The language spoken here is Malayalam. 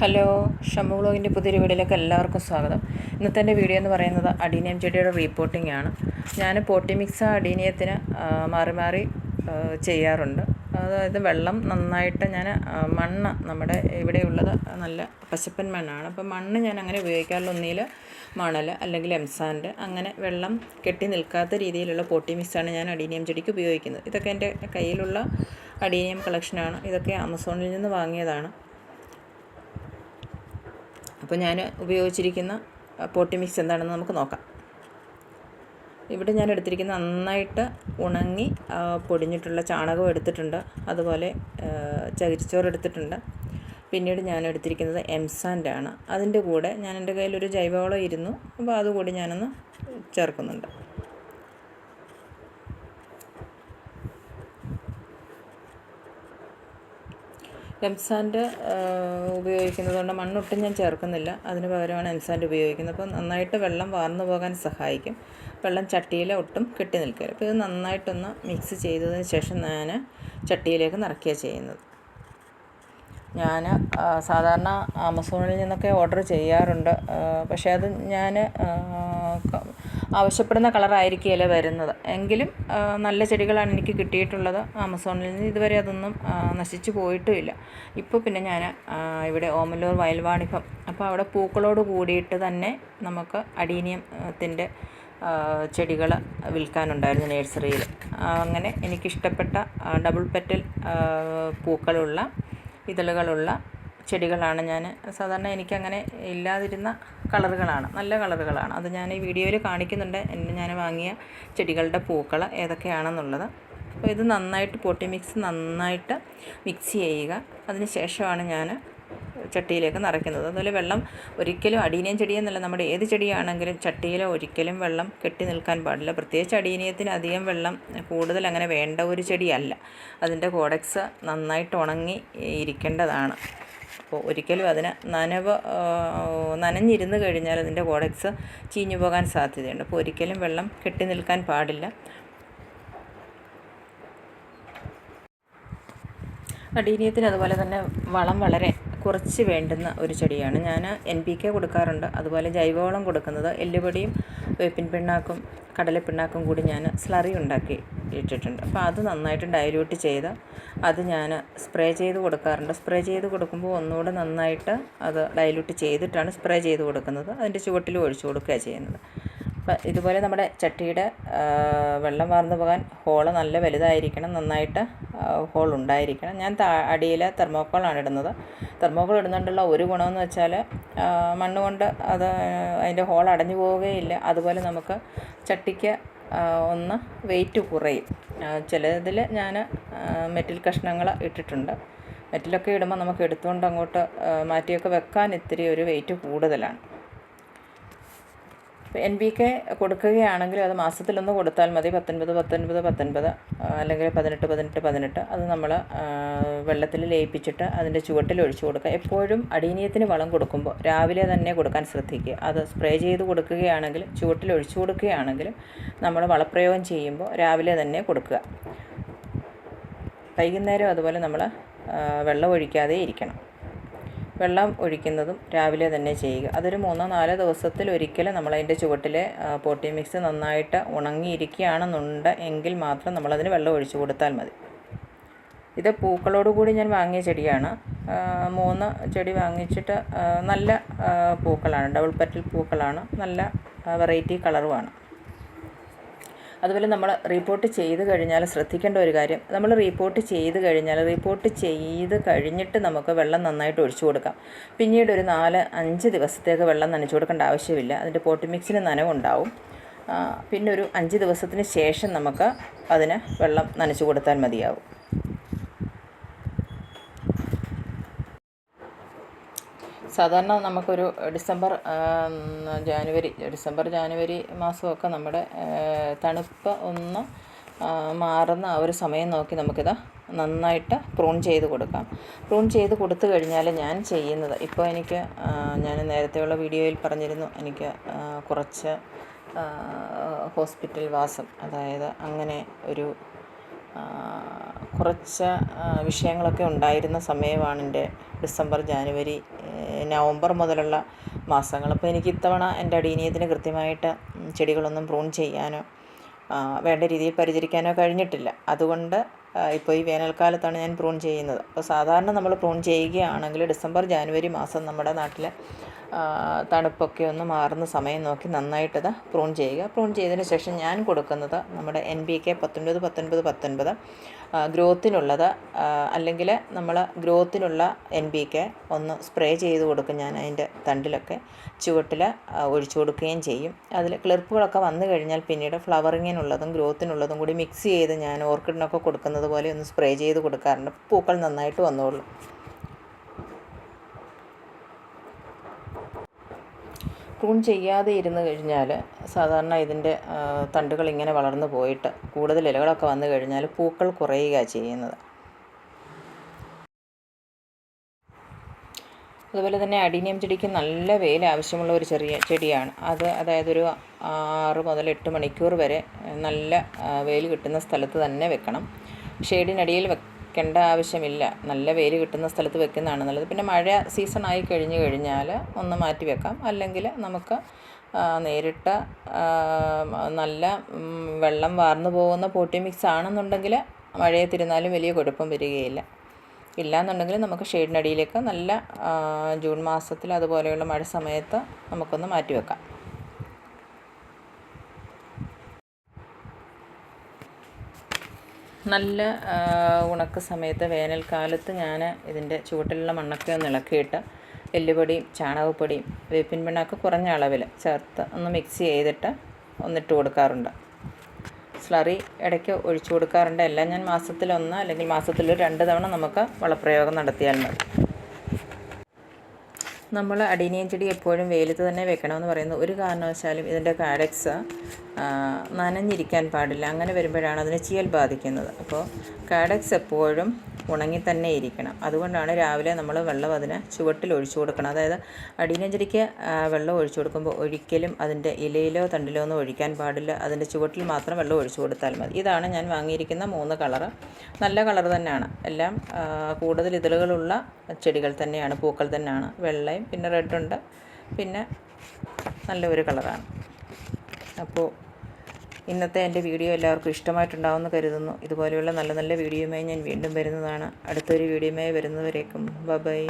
ഹലോ ഷമ്മു വ്ളോഗിന്റെ പുതിയൊരു വീഡിയോയിലേക്ക് എല്ലാവർക്കും സ്വാഗതം. ഇന്നത്തെ എന്റെ വീഡിയോ എന്ന് പറയുന്നത് അഡീനിയം ചെടിയുടെ റീപ്പോർട്ടിംഗ് ആണ്. ഞാൻ പോട്ടി മിക്സ് അഡീനിയത്തിന് മാറി മാറി ചെയ്യാറുണ്ട്. അതായത് വെള്ളം നന്നായിട്ട് ഞാൻ മണ്ണ് നമ്മുടെ ഇവിടെയുള്ളത് നല്ല പശപ്പൻ മണ്ണാണ്. അപ്പോൾ മണ്ണ് ഞാൻ അങ്ങനെ ഉപയോഗിക്കാറില്ല. ഒന്നിൽ മണൽ അല്ലെങ്കിൽ എംസാൻഡ് അങ്ങനെ വെള്ളം കെട്ടി നിൽക്കാത്ത രീതിയിലുള്ള പോട്ടി മിക്സാണ് ഞാൻ അഡീനിയം ചെടിക്ക് ഉപയോഗിക്കുന്നത്. ഇതൊക്കെ എന്റെ കയ്യിലുള്ള അഡീനിയം കളക്ഷനാണ്. ഇതൊക്കെ ആമസോണിൽ നിന്ന് വാങ്ങിയതാണ്. അപ്പോൾ ഞാൻ ഉപയോഗിച്ചിരിക്കുന്ന പോട്ടി മിക്സ് എന്താണെന്ന് നമുക്ക് നോക്കാം. ഇവിടെ ഞാൻ എടുത്തിരിക്കുന്ന നന്നായിട്ട് ഉണങ്ങി പൊടിഞ്ഞിട്ടുള്ള ചാണകം എടുത്തിട്ടുണ്ട്. അതുപോലെ ചകിരിച്ചോറ് എടുത്തിട്ടുണ്ട്. പിന്നീട് ഞാൻ എടുത്തിരിക്കുന്നത് എംസാന്റെ ആണ്. അതിന്റെ കൂടെ ഞാൻ എന്റെ കയ്യിലൊരു ജൈവവളം ഇരുന്നു. അപ്പോൾ അതുകൂടി ഞാനൊന്ന് ചേർക്കുന്നുണ്ട്. എംസാൻഡ് ഉപയോഗിക്കുന്നത് കൊണ്ട് മണ്ണൊട്ടും ഞാൻ ചേർക്കുന്നില്ല. അതിന് പകരമാണ് എംസാൻഡ് ഉപയോഗിക്കുന്നത്. അപ്പോൾ നന്നായിട്ട് വെള്ളം വാർന്നു പോകാൻ സഹായിക്കും. വെള്ളം ചട്ടിയിൽ ഒട്ടും കെട്ടി നിൽക്കില്ല. അപ്പോൾ ഇത് നന്നായിട്ടൊന്ന് മിക്സ് ചെയ്തതിന് ശേഷം ഞാൻ ചട്ടിയിലേക്ക് നിറയ്ക്കുക ചെയ്യുന്നത്. ഞാൻ സാധാരണ ആമസോണിൽ നിന്നൊക്കെ ഓർഡർ ചെയ്യാറുണ്ട്. പക്ഷേ അത് ഞാൻ ആവശ്യപ്പെടുന്ന കളറായിരിക്കുകയില്ല വരുന്നത്. എങ്കിലും നല്ല ചെടികളാണ് എനിക്ക് കിട്ടിയിട്ടുള്ളത്. ആമസോണിൽ നിന്ന് ഇതുവരെ അതൊന്നും നശിച്ചു പോയിട്ടുമില്ല. ഇപ്പോൾ പിന്നെ ഞാൻ ഇവിടെ ഓമല്ലൂർ വയൽവാണിഭം. അപ്പോൾ അവിടെ പൂക്കളോട് കൂടിയിട്ട് തന്നെ നമുക്ക് അഡീനിയത്തിന്റെ ചെടികൾ വിൽക്കാനുണ്ടായിരുന്നു നേഴ്സറിയിൽ. അങ്ങനെ എനിക്കിഷ്ടപ്പെട്ട ഡബിൾ പെറ്റൽ പൂക്കളുള്ള ഇതളുകളുള്ള ചെടികളാണ് ഞാൻ. സാധാരണ എനിക്കങ്ങനെ ഇല്ലാതിരുന്ന കളറുകളാണ്. നല്ല കളറുകളാണ്. അത് ഞാൻ ഈ വീഡിയോയിൽ കാണിക്കുന്നുണ്ട്. എന്നെ ഞാൻ വാങ്ങിയ ചെടികളുടെ പൂക്കൾ ഏതൊക്കെയാണെന്നുള്ളത്. അപ്പോൾ ഇത് നന്നായിട്ട് പൊട്ടി മിക്സ് നന്നായിട്ട് മിക്സ് ചെയ്യുക. അതിന് ശേഷമാണ് ഞാൻ ചട്ടിയിലേക്ക് നിറയ്ക്കുന്നത്. അതുപോലെ വെള്ളം ഒരിക്കലും അടീനയും ചെടിയെന്നല്ല നമ്മുടെ ഏത് ചെടിയാണെങ്കിലും ചട്ടിയിലോ ഒരിക്കലും വെള്ളം കെട്ടി നിൽക്കാൻ പാടില്ല. പ്രത്യേകിച്ച് അടീനയത്തിന് അധികം വെള്ളം കൂടുതൽ അങ്ങനെ വേണ്ട ഒരു ചെടിയല്ല. അതിന്റെ കോഡക്സ് നന്നായിട്ട് ഉണങ്ങി ഇരിക്കേണ്ടതാണ്. അപ്പോൾ ഒരിക്കലും അതിന് നനവ് നനഞ്ഞിരുന്ന് കഴിഞ്ഞാൽ അതിന്റെ കോഡക്സ് ചീഞ്ഞു പോകാൻ സാധ്യതയുണ്ട്. അപ്പോൾ ഒരിക്കലും വെള്ളം കെട്ടി നിൽക്കാൻ പാടില്ല. അടീനിയത്തിന് അതുപോലെ തന്നെ വളം വളരെ കുറച്ച് വേണ്ടുന്ന ഒരു ചെടിയാണ്. ഞാൻ എൻ പി കെ കൊടുക്കാറുണ്ട്. അതുപോലെ ജൈവവളം കൊടുക്കുന്നത് എല്ലുപൊടിയും വേപ്പിൻ പിണ്ണാക്കും കടല പിണ്ണാക്കും കൂടി ഞാൻ സ്ലറി ഉണ്ടാക്കി ഇട്ടിട്ടുണ്ട്. അപ്പോൾ അത് നന്നായിട്ട് ഡൈല്യൂട്ട് ചെയ്ത് അത് ഞാൻ സ്പ്രേ ചെയ്ത് കൊടുക്കാറുണ്ട്. സ്പ്രേ ചെയ്ത് കൊടുക്കുമ്പോൾ ഒന്നുകൂടെ നന്നായിട്ട് അത് ഡൈല്യൂട്ട് ചെയ്തിട്ടാണ് സ്പ്രേ ചെയ്ത് കൊടുക്കുന്നത്. അതിന്റെ ചുവട്ടിൽ ഒഴിച്ചു കൊടുക്കുകയാണ് ചെയ്യുന്നത്. അപ്പം ഇതുപോലെ നമ്മുടെ ചട്ടിയുടെ വെള്ളം വാർന്നു പോകാൻ ഹോൾ നല്ല വലുതായിരിക്കണം നന്നായിട്ട് ഹോൾ ഉണ്ടായിരിക്കണം. ഞാൻ താ അടിയിൽ തെർമോക്കോളാണ് ഇടുന്നത്. തെർമോക്കോൾ ഇടുന്നുകൊണ്ടുള്ള ഒരു ഗുണമെന്ന് വെച്ചാൽ മണ്ണ് കൊണ്ട് അത് അതിന്റെ ഹോൾ അടഞ്ഞു പോവുകയില്ല. അതുപോലെ നമുക്ക് ചട്ടിക്ക് ഒന്ന് വെയിറ്റ് കുറയും. ചിലതിൽ ഞാൻ മെറ്റിൽ കഷ്ണങ്ങൾ ഇട്ടിട്ടുണ്ട്. മെറ്റിലൊക്കെ ഇടുമ്പോൾ നമുക്ക് എടുത്തുകൊണ്ട് അങ്ങോട്ട് മാറ്റിയൊക്കെ വെക്കാൻ ഇത്തിരി ഒരു വെയിറ്റ് കൂടുതലാണ്. എൻ ബി കെ കൊടുക്കുകയാണെങ്കിൽ അത് മാസത്തിലൊന്ന് കൊടുത്താൽ മതി. പത്തൊൻപത് പത്തൊൻപത് പത്തൊൻപത് അല്ലെങ്കിൽ പതിനെട്ട് പതിനെട്ട് പതിനെട്ട്. അത് നമ്മൾ വെള്ളത്തിൽ ലയിപ്പിച്ചിട്ട് അതിന്റെ ചുവട്ടിൽ ഒഴിച്ചു കൊടുക്കുക. എപ്പോഴും അടീനീയത്തിന് വളം കൊടുക്കുമ്പോൾ രാവിലെ തന്നെ കൊടുക്കാൻ ശ്രദ്ധിക്കുക. അത് സ്പ്രേ ചെയ്ത് കൊടുക്കുകയാണെങ്കിൽ ചുവട്ടിൽ ഒഴിച്ചു കൊടുക്കുകയാണെങ്കിൽ നമ്മൾ വളപ്രയോഗം ചെയ്യുമ്പോൾ രാവിലെ തന്നെ കൊടുക്കുക. വൈകുന്നേരം അതുപോലെ നമ്മൾ വെള്ളം ഒഴിക്കാതെ ഇരിക്കണം. വെള്ളം ഒഴിക്കുന്നതും രാവിലെ തന്നെ ചെയ്യുക. അതൊരു മൂന്നോ നാലോ ദിവസത്തിൽ ഒരിക്കലും നമ്മൾ അതിന്റെ ചുവട്ടിലെ പോട്ടി മിക്സ് നന്നായിട്ട് ഉണങ്ങിയിരിക്കുകയാണെന്നുണ്ട് എങ്കിൽ മാത്രം നമ്മളതിന് വെള്ളം ഒഴിച്ചു കൊടുത്താൽ മതി. ഇത് പൂക്കളോടുകൂടി ഞാൻ വാങ്ങിയ ചെടിയാണ്. മൂന്ന് ചെടി വാങ്ങിച്ചിട്ട് നല്ല പൂക്കളാണ്. ഡബിൾ പറ്റിൽ പൂക്കളാണ്. നല്ല വെറൈറ്റി കളറുമാണ്. അതുപോലെ നമ്മൾ റിപ്പോർട്ട് ചെയ്ത് കഴിഞ്ഞാൽ ശ്രദ്ധിക്കേണ്ട ഒരു കാര്യം നമ്മൾ റിപ്പോർട്ട് ചെയ്ത് കഴിഞ്ഞാൽ റിപ്പോർട്ട് ചെയ്ത് കഴിഞ്ഞിട്ട് നമുക്ക് വെള്ളം നന്നായിട്ട് ഒഴിച്ചു കൊടുക്കാം. പിന്നീട് ഒരു നാല് അഞ്ച് ദിവസത്തേക്ക് വെള്ളം നനച്ചു കൊടുക്കേണ്ട ആവശ്യമില്ല. അതിന്റെ പോട്ട് മിക്സിന് നനവുണ്ടാവും. പിന്നെ ഒരു അഞ്ച് ദിവസത്തിന് ശേഷം നമുക്ക് അതിന് വെള്ളം നനച്ചു കൊടുത്താൽ മതിയാവും. സാധാരണ നമുക്കൊരു ഡിസംബർ ജാനുവരി ഡിസംബർ ജാനുവരി മാസമൊക്കെ നമ്മുടെ തണുപ്പ് ഒന്ന് മാറുന്ന ആ ഒരു സമയം നോക്കി നമുക്കിത് നന്നായിട്ട് പ്രൂൺ ചെയ്ത് കൊടുക്കാം. പ്രൂൺ ചെയ്ത് കൊടുത്തു കഴിഞ്ഞാൽ ഞാൻ ചെയ്യുന്നത് ഇപ്പോൾ എനിക്ക് ഞാൻ നേരത്തെയുള്ള വീഡിയോയിൽ പറഞ്ഞിരുന്നു എനിക്ക് കുറച്ച് ഹോസ്പിറ്റൽ വാസം അതായത് അങ്ങനെ ഒരു കുറച്ച് വിഷയങ്ങളൊക്കെ ഉണ്ടായിരുന്ന സമയമാണ് എന്റെ ഡിസംബർ ജാനുവരി നവംബർ മുതലുള്ള മാസങ്ങൾ. അപ്പോൾ എനിക്ക് ഇത്തവണ എന്റെ അടീനിയത്തിന് കൃത്യമായിട്ട് ചെടികളൊന്നും പ്രൂൺ ചെയ്യാനോ വേണ്ട രീതിയിൽ പരിചരിക്കാനോ കഴിഞ്ഞിട്ടില്ല. അതുകൊണ്ട് ഇപ്പോൾ ഈ വേനൽക്കാലത്താണ് ഞാൻ പ്രൂൺ ചെയ്യുന്നത്. അപ്പോൾ സാധാരണ നമ്മൾ പ്രൂൺ ചെയ്യുകയാണെങ്കിൽ ഡിസംബർ ജാനുവരി മാസം നമ്മുടെ നാട്ടിൽ തണുപ്പൊക്കെ ഒന്ന് മാറുന്ന സമയം നോക്കി നന്നായിട്ടത് പ്രൂൺ ചെയ്യുക. പ്രൂൺ ചെയ്തതിന് ശേഷം ഞാൻ കൊടുക്കുന്നത് നമ്മുടെ എൻ ബി കെ പത്തൊൻപത് പത്തൊൻപത് പത്തൊൻപത് ഗ്രോത്തിനുള്ളത് അല്ലെങ്കിൽ നമ്മൾ ഗ്രോത്തിനുള്ള എൻ ബി കെ ഒന്ന് സ്പ്രേ ചെയ്ത് കൊടുക്കും ഞാൻ അതിന്റെ തണ്ടിലൊക്കെ. ചുവട്ടിൽ ഒഴിച്ചു കൊടുക്കുകയും ചെയ്യും. അതിൽ ക്ലിർപ്പുകളൊക്കെ വന്നു കഴിഞ്ഞാൽ പിന്നീട് ഫ്ലവറിങ്ങിനുള്ളതും ഗ്രോത്തിനുള്ളതും കൂടി മിക്സ് ചെയ്ത് ഞാൻ ഓർക്കിഡിനൊക്കെ കൊടുക്കുന്നത് പോലെ ഒന്ന് സ്പ്രേ ചെയ്ത് കൊടുക്കാറുണ്ട്. പൂക്കൾ നന്നായിട്ട് വന്നോളൂ. പ്രൂൺ ചെയ്യാതെ ഇരുന്ന് കഴിഞ്ഞാൽ സാധാരണ ഇതിന്റെ തണ്ടുകൾ ഇങ്ങനെ വളർന്നു പോയിട്ട് കൂടുതൽ ഇലകളൊക്കെ വന്നു കഴിഞ്ഞാൽ പൂക്കൾ കുറയുക ചെയ്യുന്നത്. അതുപോലെ തന്നെ അഡീനിയം ചെടിക്ക് നല്ല വെയിൽ ആവശ്യമുള്ള ഒരു ചെറിയ ചെടിയാണ്. അത് അതായത് ഒരു ആറ് മുതൽ എട്ട് മണിക്കൂർ വരെ നല്ല വെയിൽ കിട്ടുന്ന സ്ഥലത്ത് തന്നെ വെക്കണം. ഷെയ്ഡിനടിയിൽ വെക്കേണ്ട ആവശ്യമില്ല. നല്ല വെയിൽ കിട്ടുന്ന സ്ഥലത്ത് വെക്കുന്നതാണ് നല്ലത്. പിന്നെ മഴ സീസൺ ആയി കഴിഞ്ഞ് കഴിഞ്ഞാൽ ഒന്ന് മാറ്റി വെക്കാം. അല്ലെങ്കിൽ നമുക്ക് നേരിട്ട് നല്ല വെള്ളം വാർന്നു പോകുന്ന പോട്ടി മിക്സ് ആണെന്നുണ്ടെങ്കിൽ മഴയത്തിരുന്നാലും വലിയ കുഴപ്പം വരികയില്ല. ഇല്ലയെന്നുണ്ടെങ്കിൽ നമുക്ക് ഷെയ്ഡിനടിയിലേക്ക് നല്ല ജൂൺ മാസത്തിൽ അതുപോലെയുള്ള മഴ സമയത്ത് നമുക്കൊന്ന് മാറ്റി വെക്കാം. നല്ല ഉണക്ക സമയത്ത് വേനൽക്കാലത്ത് ഞാൻ ഇതിന്റെ ചുവട്ടിലുള്ള മണ്ണൊക്കെ ഒന്ന് ഇളക്കിയിട്ട് എല്ലുപൊടിയും ചാണകപ്പൊടിയും വേപ്പിൻ പിണ്ണാക്ക് കുറഞ്ഞ അളവിൽ ചേർത്ത് ഒന്ന് മിക്സ് ചെയ്തിട്ട് ഒന്നിട്ട് കൊടുക്കാറുണ്ട്. സ്ലറി ഇടയ്ക്ക് ഒഴിച്ചു കൊടുക്കാറുണ്ട്. എല്ലാം ഞാൻ മാസത്തിലൊന്ന് അല്ലെങ്കിൽ മാസത്തിൽ രണ്ട് തവണ നമുക്ക് വളപ്രയോഗം നടത്തിയാൽ മതി. നമ്മൾ അടീനിയം ചെടി എപ്പോഴും വെയിലത്ത് തന്നെ വെക്കണമെന്ന് പറയുന്നത് ഒരു കാരണവശാലും ഇതിന്റെ കാഡക്സ് നനഞ്ഞിരിക്കാൻ പാടില്ല. അങ്ങനെ വരുമ്പോഴാണ് അതിന് ചീയൽ ബാധിക്കുന്നത്. അപ്പോൾ കാഡക്സ് എപ്പോഴും ഉണങ്ങി തന്നെ ഇരിക്കണം. അതുകൊണ്ടാണ് രാവിലെ നമ്മൾ വെള്ളം അതിന് ചുവട്ടിൽ ഒഴിച്ചു കൊടുക്കണം. അതായത് അടീനിയം ചെടിക്ക് വെള്ളം ഒഴിച്ചു കൊടുക്കുമ്പോൾ ഒരിക്കലും അതിന്റെ ഇലയിലോ തണ്ടിലോ ഒന്നും ഒഴിക്കാൻ പാടില്ല. അതിന്റെ ചുവട്ടിൽ മാത്രം വെള്ളം ഒഴിച്ചു കൊടുത്താൽ മതി. ഇതാണ് ഞാൻ വാങ്ങിയിരിക്കുന്ന മൂന്ന് കളറ്. നല്ല കളർ തന്നെയാണ്. എല്ലാം കൂടുതൽ ഇതളുകളുള്ള ചെടികൾ തന്നെയാണ് പൂക്കൾ തന്നെയാണ്. വെള്ളയും പിന്നെ റെഡുണ്ട് പിന്നെ നല്ല ഒരു കളറാണ് അപ്പോൾ ഇന്നത്തെ എന്റെ വീഡിയോ എല്ലാവർക്കും ഇഷ്ടമായിട്ടുണ്ടാവുമെന്ന് കരുതുന്നു. ഇതുപോലെയുള്ള നല്ല നല്ല വീഡിയോയുമായി ഞാൻ വീണ്ടും വരുന്നതാണ്. അടുത്തൊരു വീഡിയോയുമായി വരുന്നവരേക്കും. ബൈ